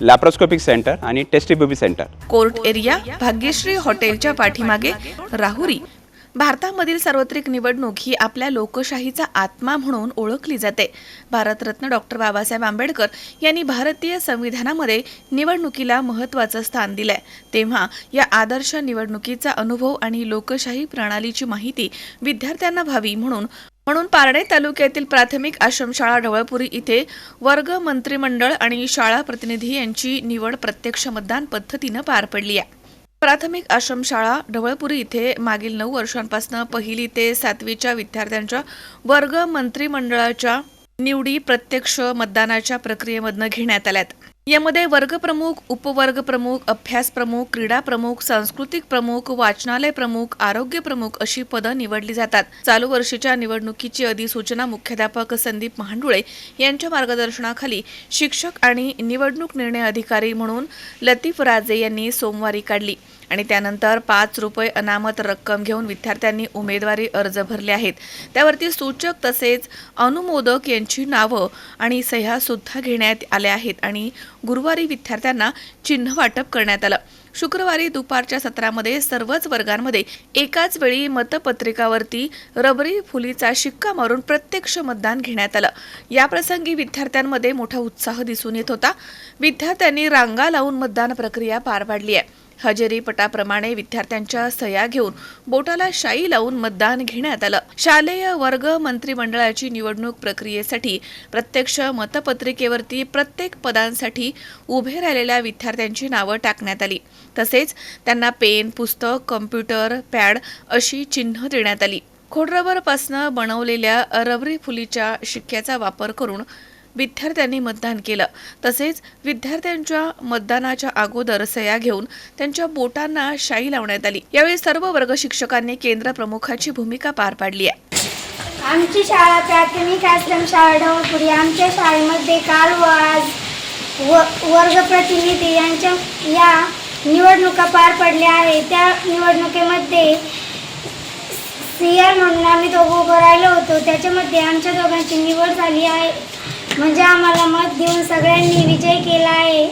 Laparoscopic centre आणि test tube baby centre court area Bhagyashree हॉटेलच्या पाठीमागे राहुरी. भारतामधील सार्वत्रिक निवडणूक ही आपल्या लोकशाहीचा आत्मा म्हणून ओळखली जाते. भारतरत्न डॉक्टर बाबासाहेब आंबेडकर यांनी भारतीय संविधानामध्ये निवडणुकीला महत्त्वाचं स्थान दिलंय. तेव्हा या आदर्श निवडणुकीचा अनुभव आणि लोकशाही प्रणालीची माहिती विद्यार्थ्यांना व्हावी म्हणून म्हणून पारणे तालुक्यातील प्राथमिक आश्रमशाळा ढवळपुरी इथे वर्ग मंत्रिमंडळ आणि शाळा प्रतिनिधी यांची निवड प्रत्यक्ष मतदान पद्धतीनं पार पडली आहे. प्राथमिक आश्रमशाळा ढवळपुरी इथे मागील नऊ वर्षांपासून पहिली ते सातवीच्या विद्यार्थ्यांच्या वर्ग मंत्रिमंडळाच्या निवडी प्रत्यक्ष मतदानाच्या प्रक्रियेमधनं घेण्यात आल्यात. यामध्ये वर्गप्रमुख उपवर्ग प्रमुख अभ्यास प्रमुख क्रीडा प्रमुख सांस्कृतिक प्रमुख वाचनालय प्रमुख आरोग्य प्रमुख अशी पदं निवडली जातात. चालू वर्षीच्या निवडणुकीची अधिसूचना मुख्याध्यापक संदीप महांडुळे यांच्या मार्गदर्शनाखाली शिक्षक आणि निवडणूक निर्णय अधिकारी म्हणून लतीफ राजे यांनी सोमवारी काढली. आणि त्यानंतर पाच रुपये अनामत रक्कम घेऊन विद्यार्थ्यांनी उमेदवारी अर्ज भरले आहेत. त्यावरती सूचक तसेच अनुमोदक यांची नावं आणि सह्या सुद्धा घेण्यात आल्या आहेत आणि गुरुवारी विद्यार्थ्यांना चिन्ह वाटप करण्यात आलं. शुक्रवारी दुपारच्या सत्रामध्ये सर्वच वर्गांमध्ये एकाच वेळी मतपत्रिकावरती रबरी फुलीचा शिक्का मारून प्रत्यक्ष मतदान घेण्यात आलं. याप्रसंगी विद्यार्थ्यांमध्ये मोठा उत्साह दिसून येत होता. विद्यार्थ्यांनी रांगा लावून मतदान प्रक्रिया पार पाडली आहे. हजेरी पटाप्रमाणे विद्यार्थ्यांच्या सह्या घेऊन बोटाला शाई लावून मतदान घेण्यात आलं. शालेय वर्ग मंत्रिमंडळाची निवडणूक प्रक्रियेसाठी प्रत्यक्ष मतपत्रिकेवरती प्रत्येक पदांसाठी उभे राहिलेल्या विद्यार्थ्यांची नावं टाकण्यात आली. तसेच त्यांना पेन पुस्तक कॉम्प्युटर पॅड अशी चिन्ह देण्यात आली. खोडरबरपासनं बनवलेल्या रबरी फुलीच्या शिक्क्याचा वापर करून विद्यार्थ्यांनी मतदान केलं. तसेच विद्यार्थ्यांच्या मतदानाच्या अगोदर सह्या घेऊन त्यांच्या बोटांना शाई लावण्यात आली. यावेळी सर्व वर्ग शिक्षकांनी केंद्र प्रमुखाची भूमिका पार पाडली आहे. आमची शाळा प्राथमिक आश्रम शाळा ढवळपुरी. आमच्या शाळेमध्ये काल व आज व वर्गप्रतिनिधी यांच्या या निवडणुका पार पडल्या आहेत. त्या निवडणुकीमध्ये सी आर म्हणून आम्ही दोघं उभं राहिलो होतो. त्याच्यामध्ये आमच्या दोघांची निवड झाली आहे. म्हणजे आम्हाला मत देऊन सगळ्यांनी विजय केला आहे.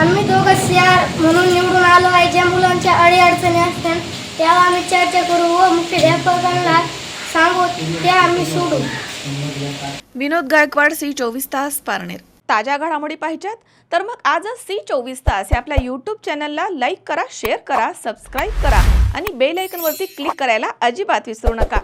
आम्ही दोघं सी म्हणून निवडून आलो आहे. ज्या मुलांच्या अडीअडचणी असतात त्यावर आम्ही चर्चा करू. व मुख्याध्यापकांना सांगू ते आम्ही सोडू. विनोद गायकवाड सी चोवीस तास पारनेर. ताज्या घडामोडी पाहिजेत? तर मग आजच सी चोवीस तास हे आपल्या यूट्यूब चॅनलला लाईक करा शेअर करा सबस्क्राईब करा आणि बेल आयकॉनवरती क्लिक करायला अजिबात विसरू नका.